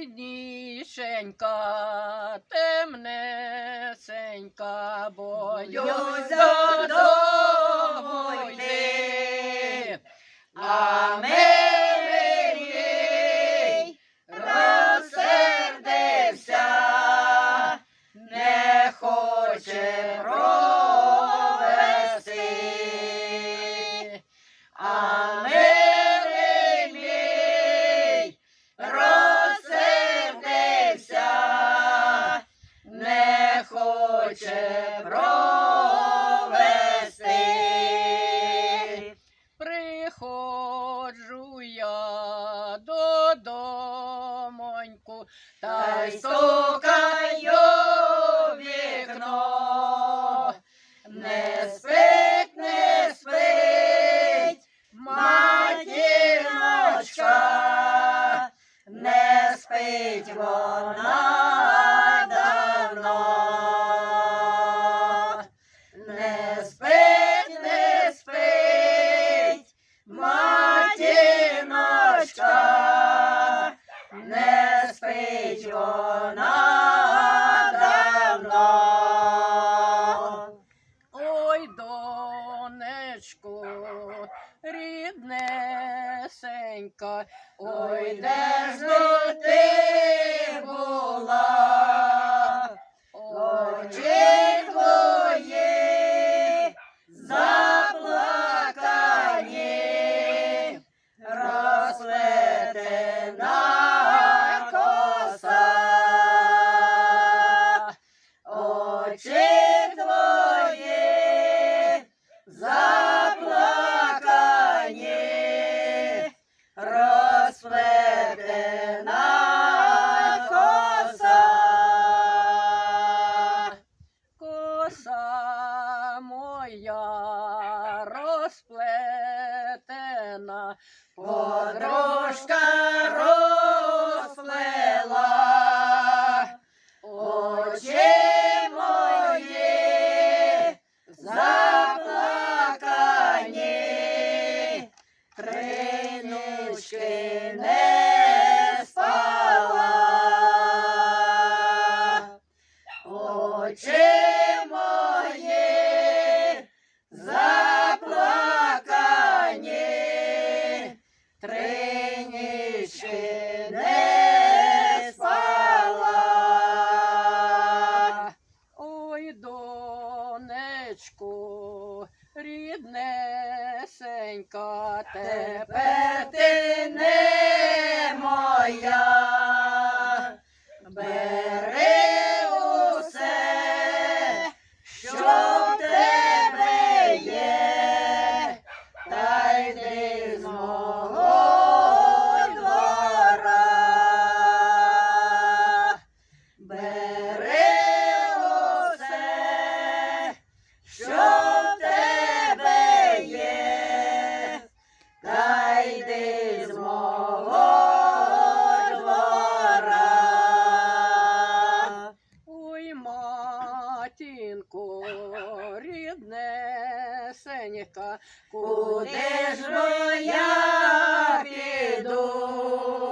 Ой, нішенька, темнесенька, боюсь додому. 大操かよ。Ріднесенька, ой, де ж ти була? 不 ก็แต่แปด Доньку ріднесенька, куди ж бо я піду?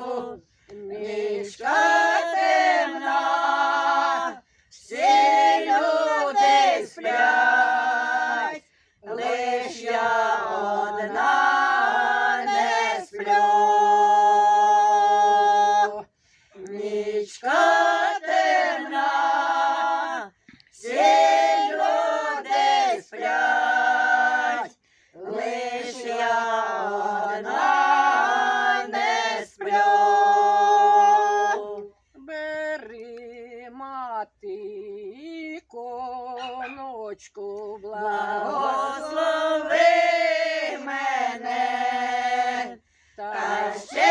дочку, благослови мене. та ще